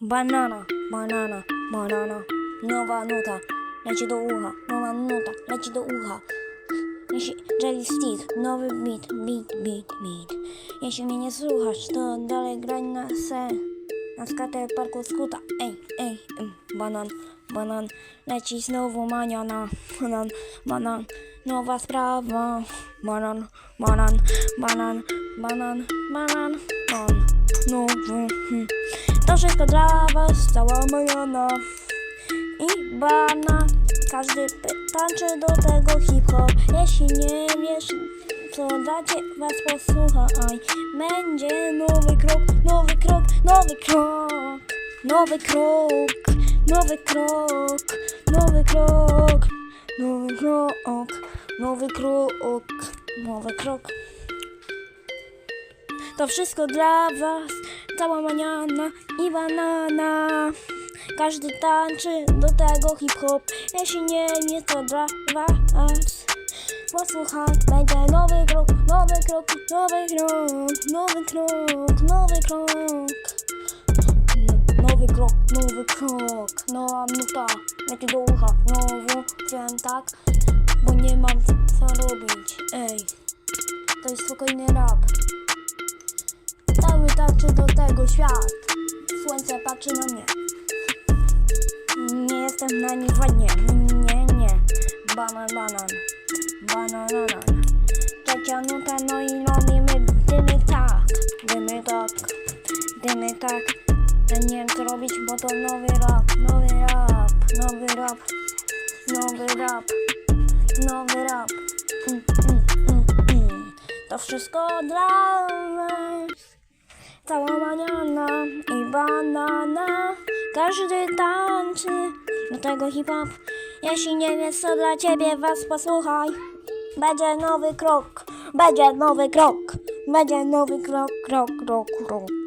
Banana, banana, banana. Nowa nuta, leci do ucha. Nowa nuta, leci do ucha. Jeśli Jelly Stick, nowy beat, beat, beat, beat. Jeśli mnie nie słuchasz, to dalej graj na se. Na skatę parku skuta. Ej, ej, mm, banan, banan. Leci znowu maniana. Banan, banan. Nowa sprawa. Banan, banan, banan, banan, banan, banan. Nowy. Hmm. To wszystko dla was, cała maniana. I bana. Każdy tańczy do tego hip-hop. Jeśli nie wiesz, co dacie was posłuchaj. Będzie nowy krok, krok, nowy krok. Nowy krok, nowy krok, nowy krok, nowy krok, nowy krok, nowy krok. To wszystko dla was, cała maniana i banana. Każdy tańczy do tego hip-hop, jeśli nie jest to dla was. Posłuchaj, będzie nowy krok, nowy krok, nowy krok, nowy krok, nowy krok. Krok, nowy krok, nowa nuta, leci do ucha, znowu wiem tak, bo nie mam co robić, ej. To jest spokojny rap. Cały taczy do tego świat. Słońce patrzy na mnie. Nie jestem na nim ładnie. Nie, nie. Banan, banan. Bananan. Trzecia nuta, no i robimy dymy Ja nie wiem co robić, bo to nowy rap. Nowy rap. Nowy rap. Nowy rap. Nowy rap. Mm, mm, mm, mm. To wszystko dla was. Cała maniana i banana. Każdy tańczy do tego hip-hop. Jeśli nie wiesz co dla ciebie, was posłuchaj. Będzie nowy krok, będzie nowy krok, będzie nowy krok, krok, krok, krok.